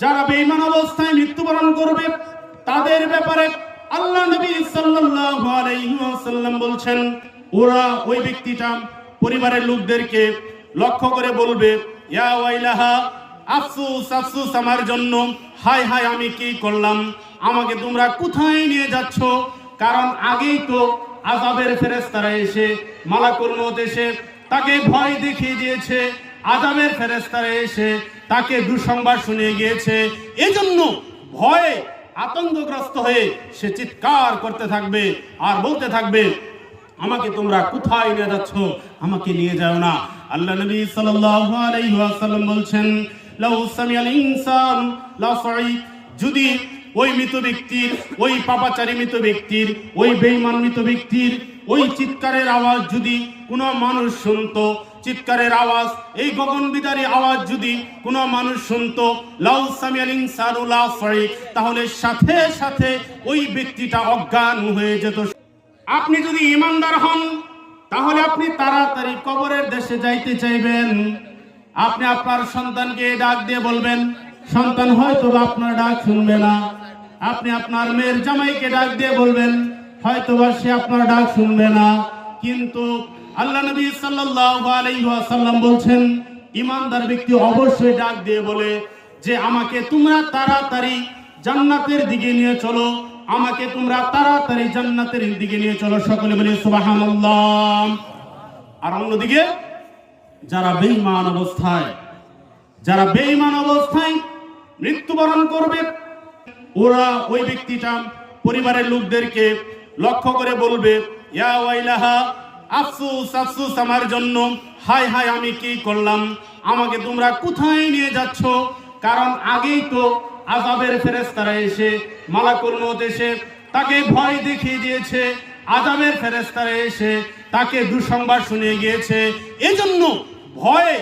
যারা বেঈমান অবস্থায় মৃত্যুবরণ করবে, তাদের ব্যাপারে আল্লাহ নবী সাল্লাল্লাহু আলাইহি ওয়াসাল্লাম বলছেন, ওরা ওই ব্যক্তিটা পরিবারের লোকদেরকে লক্ষ্য করে বলবে, ইয়া ওয়াইলাহা, আফসুস আফসুস আমার জন্য, হায় হায় আমি কি করলাম? আমাকে তোমরা কোথায় নিয়ে যাচ্ছ? কারণ আগেই তো আজাবের ফেরেস্তারা এসে, মালাকুল মত এসে তাকে ভয় দেখিয়ে দিয়েছে। আজাবের ফেরেস্তারা এসে তাকে দুঃসংবাদ শুনিয়ে গিয়েছে। এজন্য ভয়ে আতঙ্কগ্রস্ত হয়ে সে চিৎকার করতে থাকবে আর বলতে থাকবে, আমাকে তোমরা কোথায় নিয়ে যাচ্ছ? আমাকে নিয়ে যাও না। আল্লাহ নবী সাল্লাল্লাহু আলাইহি ওয়াসাল্লাম বলছেন, লাউ সামিআল ইনসান লা যদি ওই মৃত ব্যক্তির, ওই পাপাচারী মৃত ব্যক্তির, ওই বেঈমান মৃত ব্যক্তির ওই চিৎকারের আওয়াজ যদি কোনো মানুষ শুনতো চিৎকারের আওয়াজ, এই গগন আওয়াজ যদি কোনো মানুষ শুনতো, লাউ সামিআল ইনসানু লা তাহলে সাথে সাথে ওই ব্যক্তিটা অজ্ঞান হয়ে যেত। আপনি যদি ইমানদার হন, তাহলে আপনি তাড়াতাড়ি কবরের দেশে যাইতে চাইবেন। আপনি আপনার সন্তানকে ডাক দিয়ে বলবেন, সন্তান, হয়তো আপনার ডাক শুনবে না। আপনি আপনার মেয়ের জামাইকে ডাক দিয়ে বলবেন হয়তো সে আপনার ডাক শুনবে না। কিন্তু আল্লাহ নবী সাল্লাল্লাহু আলাইহি ওয়াসাল্লাম বলছেন, ইমানদার ব্যক্তি অবশ্যই ডাক দিয়ে বলে যে, আমাকে তোমরা তাড়াতাড়ি জান্নাতের দিকে নিয়ে চলো, আমাকে তোমরা তাড়াতাড়ি জান্নাতের দিকে নিয়ে চলো। সকলে বলে, সুবহানাল্লাহ। আর অন্যদিকে, যারা বেঈমান অবস্থায়, যারা বেঈমান অবস্থায় মৃত্যুবরণ করবে, ওরা ওই ব্যক্তিটা পরিবারের লোকদেরকে লক্ষ্য করে বলবে, ইয়া ওয়াইলাহা আফসুস আফসুস আমার জন্য। হায় হায় আমি কি করলাম? আমাকে তোমরা কোথায় নিয়ে যাচ্ছ? কারণ আগেই তো আজাবের ফেরেস্তারা এসে, মালাকুল মত এসে তাকে ভয় দেখিয়ে দিয়েছে। আজাবের ফেরেস্তারা এসে তাকে দুঃসংবাদ শুনিয়ে গিয়েছে। এজন্য ভয়ে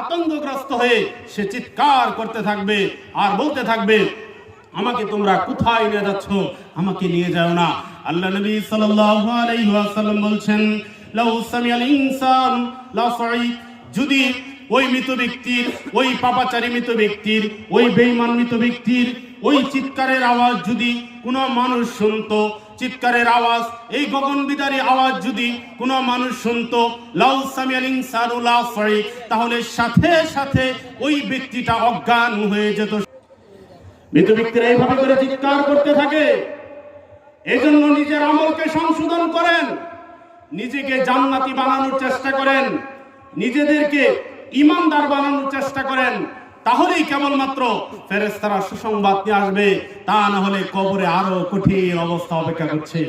আতঙ্কগ্রস্ত হয়ে সে চিৎকার করতে থাকবে আর বলতে থাকবে, আমাকে তোমরা কোথায় নিয়ে যাচ্ছ? আমাকে নিয়ে যাও না। আল্লাহ নবী ওয়াসাল্লাম বলছেন যদি ওই মৃত ব্যক্তির, ওই পাপাচারী মৃত ব্যক্তির, ওই বেঈমান মৃত ব্যক্তির, ওই চিৎকারের আওয়াজ যদি কোনো মানুষ শুনতো, চিৎকারের আওয়াজ, এই গগন বিদারী আওয়াজ যদি কোনো মানুষ শুনতো, লাউ সামিআল ইনসানু লা সাই তাহলে সাথে সাথে ওই ব্যক্তিটা অজ্ঞান হয়ে যেত। মৃত ব্যক্তিরা এইভাবে করে চিৎকার করতে থাকে। এই জন্য নিজের আমলকে সংশোধন করেন নিজেকে জান্নাতি বানানোর চেষ্টা করেন, নিজেদেরকে ইমানদার বানানোর চেষ্টা করেন, তাহলেই কেবলমাত্র ফেরেস্তারা সুসংবাদ নিয়ে আসবে। তা না হলে কবরে আরও কঠিন অবস্থা অপেক্ষা করছে।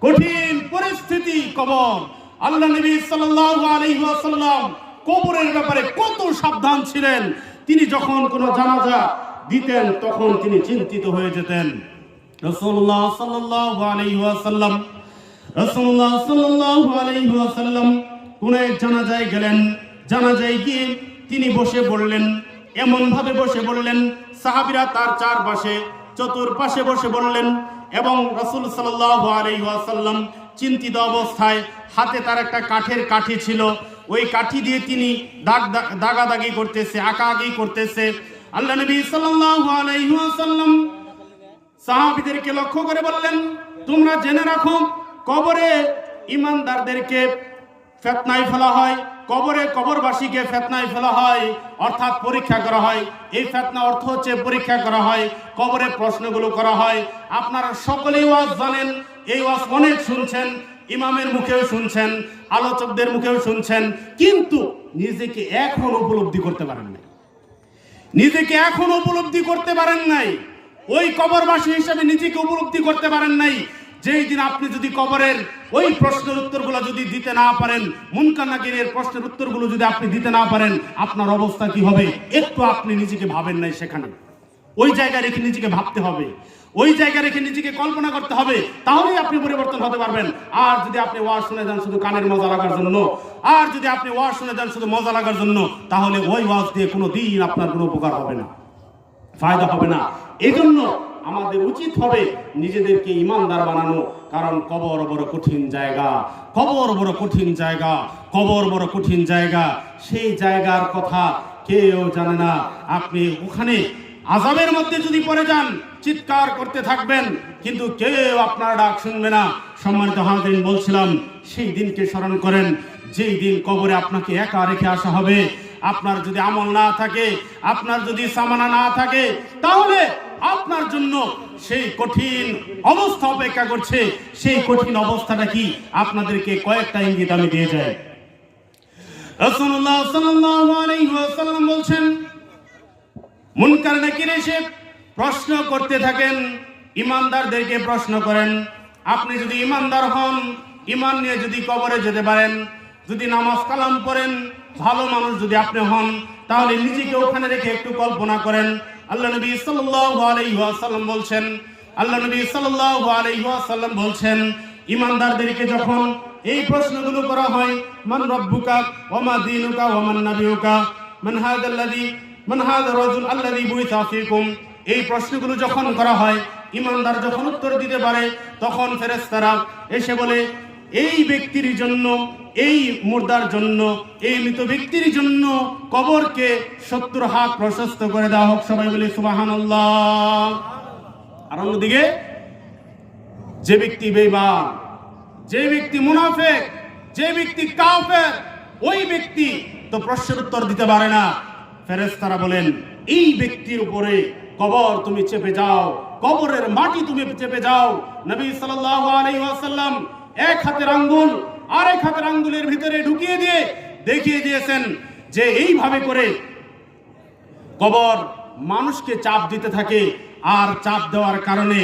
কঠিন পরিস্থিতি কবর। আল্লাহ নবী সাল্লাল্লাহু আলাইহি ওয়াসাল্লাম কবরের ব্যাপারে কত সাবধান ছিলেন। তিনি যখন কোনো জানাজা দিতেন, তখন তিনি চিন্তিত হয়ে যেতেন। রাসূলুল্লাহ সাল্লাল্লাহু আলাইহি ওয়াসাল্লাম রাসূলুল্লাহ সাল্লাল্লাহু আলাইহি ওয়াসাল্লাম কোন জানাজায় গেলেন। জানাজায় গিয়ে তিনি বসে বললেন এমন ভাবে বসে বললেন, সাহাবীরা তার চারপাশে, চতুর্পাশে বসে বললেন এবং রাসূল সাল্লাল্লাহু আলাইহি ওয়াসাল্লাম চিন্তিত অবস্থায় হাতে তার একটা কাঠের কাঠি ছিল। ওই কাঠি দিয়ে তিনি দাগ দাগ- দাগাদাগি করতেছে, আঁকাআঁকি করতেছে। আল্লাহ নবী সাল্লাল্লাহু আলাইহি ওয়াসাল্লাম সাহাবীদেরকে লক্ষ্য করে বললেন, তোমরা জেনে রাখো কবরে ইমানদারদেরকে ফেতনায় ফেলা হয়, কবরে কবরবাসীকে ফেতনায় ফেলা হয়, অর্থাৎ পরীক্ষা করা হয়। এই ফেতনা অর্থ হচ্ছে পরীক্ষা করা হয়, কবরে প্রশ্নগুলো করা হয়। আপনারা সকলেই ওয়াজ জানেন, এই ওয়াজ অনেক শুনছেন, ইমামের মুখেও শুনছেন, আলোচকদের মুখেও শুনছেন, কিন্তু নিজেকে এখন উপলব্ধি করতে পারেন নাই। নিজেকে এখন উপলব্ধি করতে পারেন নাই। ওই কবরবাসী হিসেবে নিজেকে উপলব্ধি করতে পারেন নাই। যেই দিন আপনি যদি কবরের ওই প্রশ্নের উত্তরগুলো যদি দিতে না পারেন, মুনকার নাকিরের প্রশ্নের উত্তরগুলো যদি আপনি দিতে না পারেন, আপনার অবস্থা কি হবে? একটু আপনি নিজেকে ভাবেন নাই সেখানে। ওই জায়গায় রেখে নিজেকে ভাবতে হবে। ওই জায়গায় রেখে নিজেকে কল্পনা করতে হবে। তাহলেই আপনি পরিবর্তন হতে পারবেন। আর যদি আপনি ওয়াজ শুনে যান শুধু কানের মজা লাগার জন্য, আর যদি আপনি ওয়াজ শুনে যান শুধু মজা লাগার জন্য, তাহলে ওই ওয়াজ দিয়ে কোনো দিন আপনার কোনো উপকার হবে না। ফায়দা হবে না। এই জন্য আমাদের উচিত হবে নিজেদেরকে ইমানদার বানানো। কারণ কবর বড় কঠিন জায়গা। কবর বড় কঠিন জায়গা। কবর বড় কঠিন জায়গা। সেই জায়গার কথা কেউ জানে না। আপনি ওখানে আজাবের মধ্যে যদি পড়ে যান, চিৎকার করতে থাকবেন, কিন্তু কেউ আপনার ডাক শুনবে না। সম্মানিত হাজিন বলছিলাম, সেই দিনকে স্মরণ করেন। যেই দিন কবরে আপনাকে একা রেখে আসা হবে, আপনার যদি আমল না থাকে, আপনার যদি সামানা না থাকে, তাহলে জন্য সেই কঠিন অবস্থা অপেক্ষা করছে। সেই কঠিন অবস্থাটা কি? আপনাদেরকে কয়েকটা ইঙ্গিত আমি দিয়ে যাই। বলছেন, মুনকার প্রশ্ন করতে থাকেন, ইমানদারদেরকে প্রশ্ন করেন, আপনি যদি ইমানদার হন, ইমান নিয়ে যদি কবরে যেতে পারেন, যদি নামাজ কালাম পড়েন, ভালো মানুষ যদি আপনি হন, তাহলে নিজেকে ওখানে রেখে একটু কল্পনা করেন আল্লাহ নবী সাল্লাল্লাহু আলাইহি ওয়াসাল্লাম বলছেন, আল্লাহ নবী সাল্লাল্লাহু আলাইহি ওয়াসাল্লাম বলছেন, ইমানদারদেরকে যখন এই প্রশ্নগুলো করা হয়, মান রব্বুকা ওয়া মা দীনুকা ওয়া মান নাবিয়ুকা মান হাদাল্লাযী মান হাদা রাজুল আল্লাযী বুইসা ফীকুম? এই প্রশ্নগুলো যখন করা হয়, ইমানদার যখন উত্তর দিতে পারে, তখন ফেরেশতারা এসে বলে, এই ব্যক্তির জন্য এই মুর্দার জন্য, এই মৃত ব্যক্তির জন্য কবরকে সত্তর হাত প্রশস্ত করে দেওয়া হোক। সবাই বলে, সুবহানাল্লাহ। আর অন্যদিকে, যে ব্যক্তি বেইমান যে ব্যক্তি মুনাফেক, যে ব্যক্তি কাফের, ওই ব্যক্তি তো প্রশ্নের উত্তর দিতে পারে না। ফেরেশতারা বলেন, এই ব্যক্তির উপরে কবর তুমি চেপে যাও, কবরের মাটি তুমি চেপে যাও। নবী সাল্লাল্লাহু আলাইহি ওয়াসাল্লাম এক হাতের আঙ্গুল আরেক হাতের আঙ্গুলের ভিতরে ঢুকিয়ে দিয়ে দেখিয়ে দিয়েছেন যে এইভাবে করে কবর মানুষকে চাপ দিতে থাকে আর চাপ দেওয়ার কারণে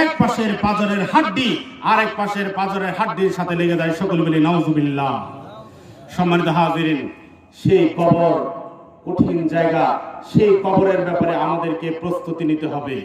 এক পাশের পাজরের হাড্ডি আর এক পাশের পাজরের হাড্ডির সাথে লেগে যায় সকল মিলে, নাউজুবিল্লাহ। সম্মানিত হাজিরিন, সেই কবর কঠিন জায়গা, সেই কবরের ব্যাপারে আমাদেরকে প্রস্তুতি নিতে হবে।